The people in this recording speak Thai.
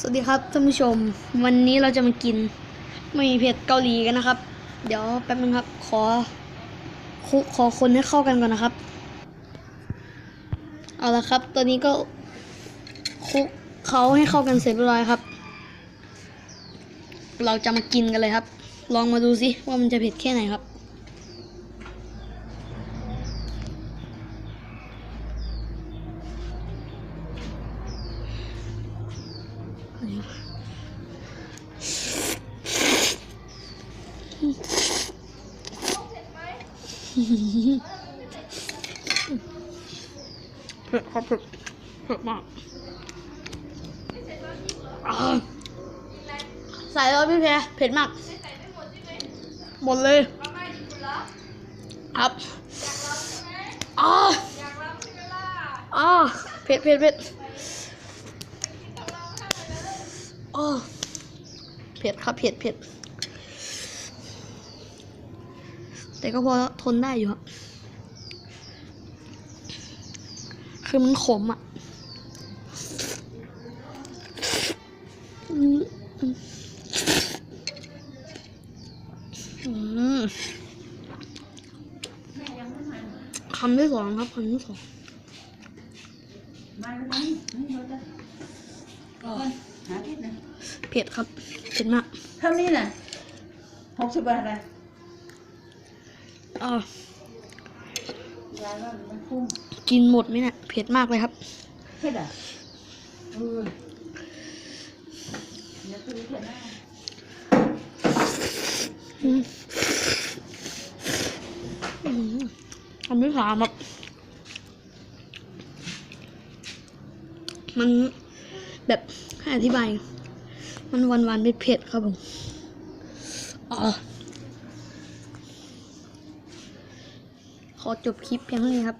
สวัสดีครับท่านผู้ชม วันนี้เราจะมากินไม่มีเผ็ดเกาหลีกันนะครับ เดี๋ยวแป๊บนึงครับ ขอคลุกขอคนให้เข้ากันก่อนนะครับ เอาละครับตัวนี้ก็คลุกเขาให้เข้ากันเสร็จเรียบร้อยครับ เราจะมากินกันเลยครับ ลองมาดูสิว่ามันจะเผ็ดแค่ไหนครับ เผ็ดครับเผ็ดเผ็ดมากอ่าใส่แล้วพี่แพรเผ็ดมาก หมดเลย ครับอ่าอ่าเผ็ดเผ็ดเผ็ด อเผ็ดครับเผ็ดเผ็ดแต่ก็พอทนได้อยู่ครับคือมันขมอะคำที่สองครับคำที่สอง มาแล้วนี่นี่เราจะหาที่นะเผ็ดครับเผ็ดมาก เท่านี้น่ะหกสิบบาทเลยอ่ายายว่ามันคุ้มกินหมดไหมเนี่ยเผ็ดมากเลยครับเท่าไหร่เออเดี๋ยวไปดูเถอะนะอืมอืมคำที่สามครับมัน แบบให้อธิบาย มันหวานๆเผ็ดๆครับผมอ๋อขอจบคลิปเพียงเท่านี้ครับ